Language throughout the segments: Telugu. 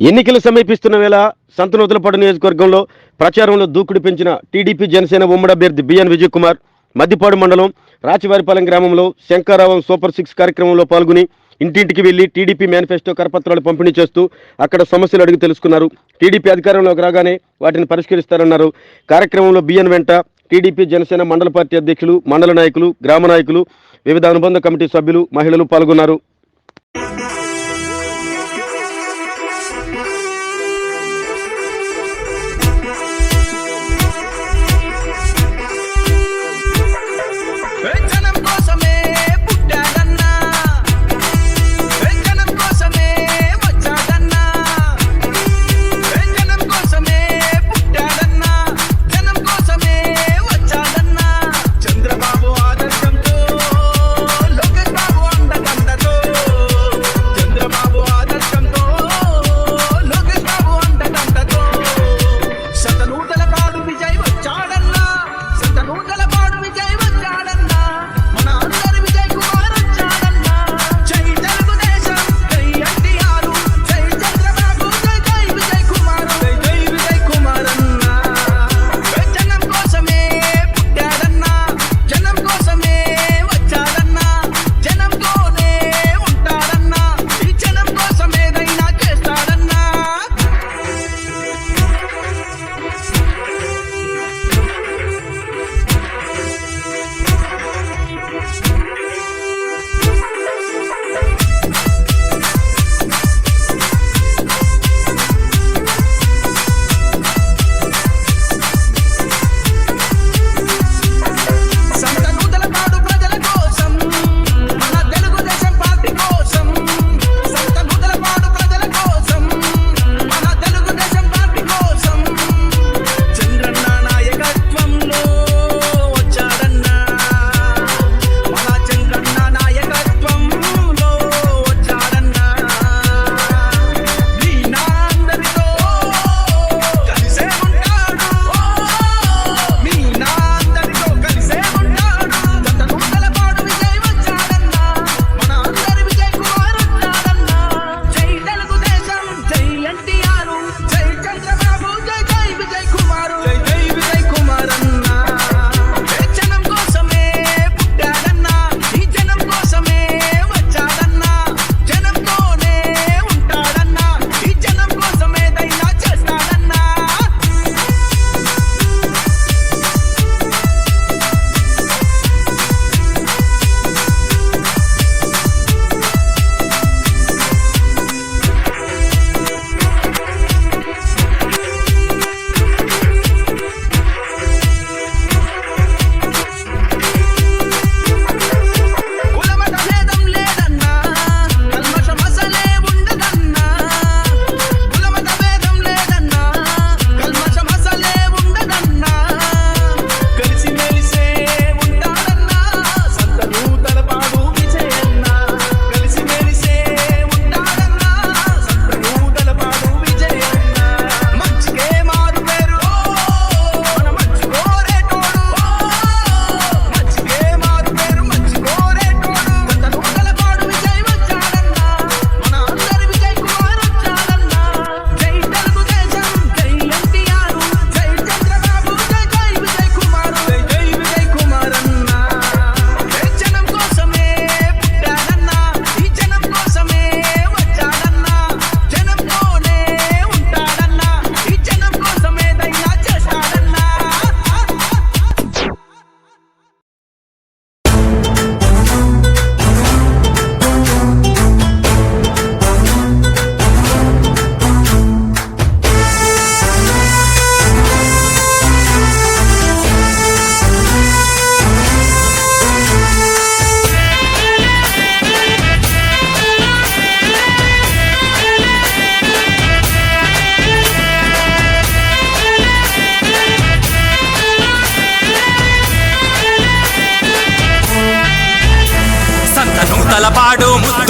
ఎన్నికలు సమీపిస్తున్న వేళ సంతనూతలపాడు నియోజకవర్గంలో ప్రచారంలో దూకుడు పెంచిన టీడీపీ జనసేన ఉమ్మడి అభ్యర్థి బిఎన్ విజయ్ కుమార్ మద్దిపాడు మండలం రాచివారిపాలెం గ్రామంలో శంకారావం సూపర్ సిక్స్ కార్యక్రమంలో పాల్గొని ఇంటింటికి వెళ్ళి టీడీపీ మేనిఫెస్టో కరపత్రాలు పంపిణీ చేస్తూ అక్కడ సమస్యలు అడిగి తెలుసుకున్నారు. టీడీపీ అధికారంలోకి రాగానే వాటిని పరిష్కరిస్తారన్నారు. కార్యక్రమంలో బిఎన్ వెంట టీడీపీ జనసేన మండల పార్టీ అధ్యక్షులు మండల నాయకులు గ్రామ నాయకులు వివిధ అనుబంధ కమిటీ సభ్యులు మహిళలు పాల్గొన్నారు.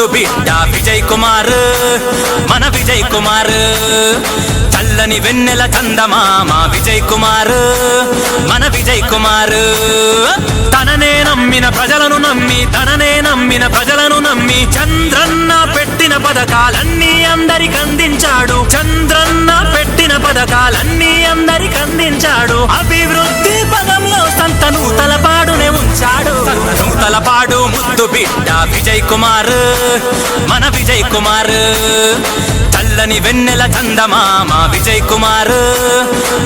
తోడు బిడ్డ విజయ్ కుమార్ మన విజయ్ కుమార్. చల్లని వెన్నెల చందమామ విజయ్ కుమార్ మన విజయ్ కుమార్. తననే నమ్మిన ప్రజలను నమ్మి తననే నమ్మిన ప్రజలను నమ్మి చంద్రన్న పెట్టిన పథకాలన్నీ అందరికి అందించాడు. చంద్రన్న పెట్టిన పథకాలన్నీ అందరికి అందించాడు. అభివృద్ధి పదంలో సంతను తలపా తలపాడు ముద్దు బిడ్డ విజయ్ కుమార్. మన విజయ్ కుమార్. చల్లని వెన్నెల చందమామ విజయ్ కుమార్.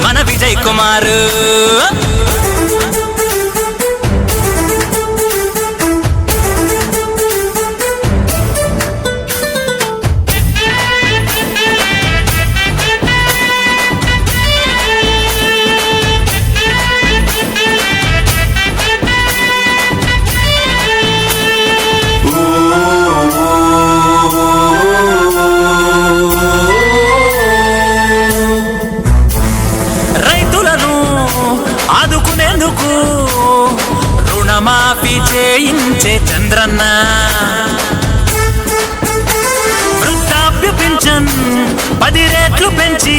మన విజయ్ కుమార్. పది రేట్లు పెంచి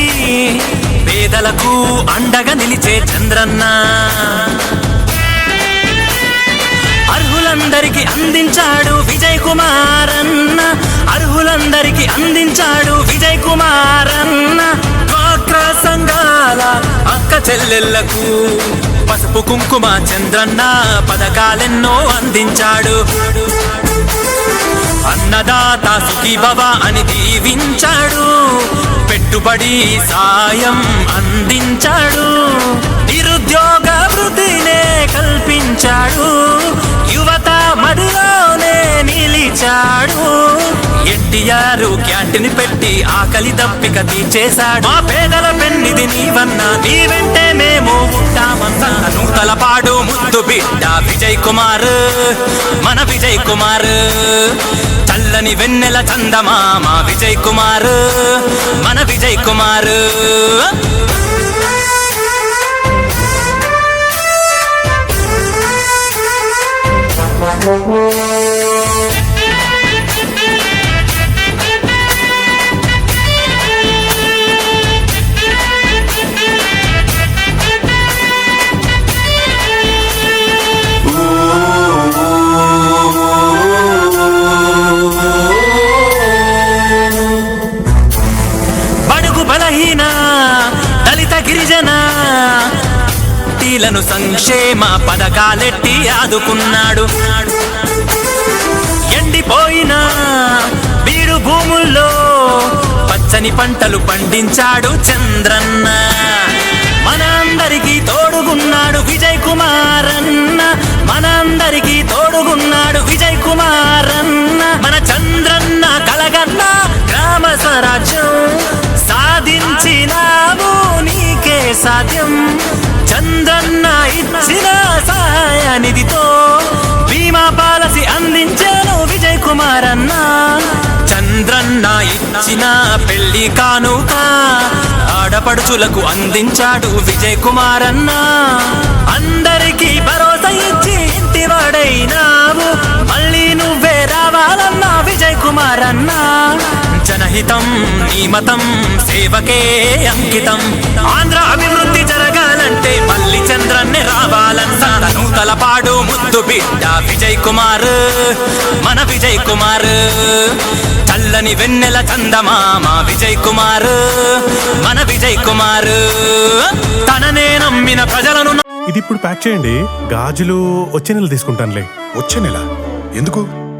పేదలకు అండగా నిలిచే చంద్రన్న. అర్హులందరికీ అందించాడు విజయ్ కుమార్ అన్న అర్హులందరికీ అందించాడు విజయ్ కుమార్ అన్న డ్వాక్రా సంఘాల అక్క చెల్లెళ్ళకు పసుపు కుంకుమ చంద్రన్న పథకాలెన్నో అందించాడు. అన్నదాత సుఖీభవ అని దీవించాడు. పెట్టుబడి సాయం అందించాడు. నిరుద్యోగ వృద్ధినే కల్పించాడు. యువత మదిలోనే నిలిచాడు. ఎన్టీఆర్ క్యాంటీన్ పెట్టి ఆకలి తప్పిక తీర్చేశాడు. మా పేదల పెన్నిది నీవన్నా నీవెంటే మేము ఉంటామన్నా. తలపాడు ముద్దు బిడ్డ విజయ్ కుమార్ మన విజయ్ కుమార్. చల్లని వెన్నెల చందమామ విజయ్ కుమార్ మన విజయ్ కుమార్ తీలను సంక్షేమ పథకాలెట్టి ఆదుకున్నాడు. ఎండిపోయిన బీడు భూముల్లో పచ్చని పంటలు పండించాడు చంద్రన్న. మనందరికీ తోడుగున్నాడు విజయ్ కుమార్ అన్న మనందరికీ తోడుగున్నాడు విజయ్ కుమార్ అన్న మన చంద్రన్న కలగన్న గ్రామ స్వరాజ్యం సాధించినాము నీకే సాధ్యం. చంద్రన్న ఇచ్చిన సహాయ నిధితో బీమా పాలసీ అందించాను విజయ్ కుమార్ అన్న చంద్రన్న ఇచ్చిన పెళ్ళి కానుక ఆడపడుచులకు అందించాడు విజయ్ కుమార్ అన్న అందరికీ భరోసా ఇచ్చి ఇంటివాడైనావు. మళ్ళీ నువ్వే రావాలన్నా విజయ్ కుమార్ అన్నా జనహితం నీ మతం సేవకే అంకితం. ఆంధ్ర అభివృద్ధి జరగాలంటే మళ్ళీ చంద్రన్నే నూతల పాడు ముద్దు బిడ్డ విజయ్ కుమార్ మన విజయ్ కుమార్. చల్లని వెన్నెల చందమామ విజయ్ కుమార్ మన విజయ్ కుమార్. తననే నమ్మిన ప్రజలను ఇది ఇప్పుడు ప్యాక్ చేయండి. గాజులు వచ్చే నెల తీసుకుంటానులే. వచ్చే నెల? ఎందుకు?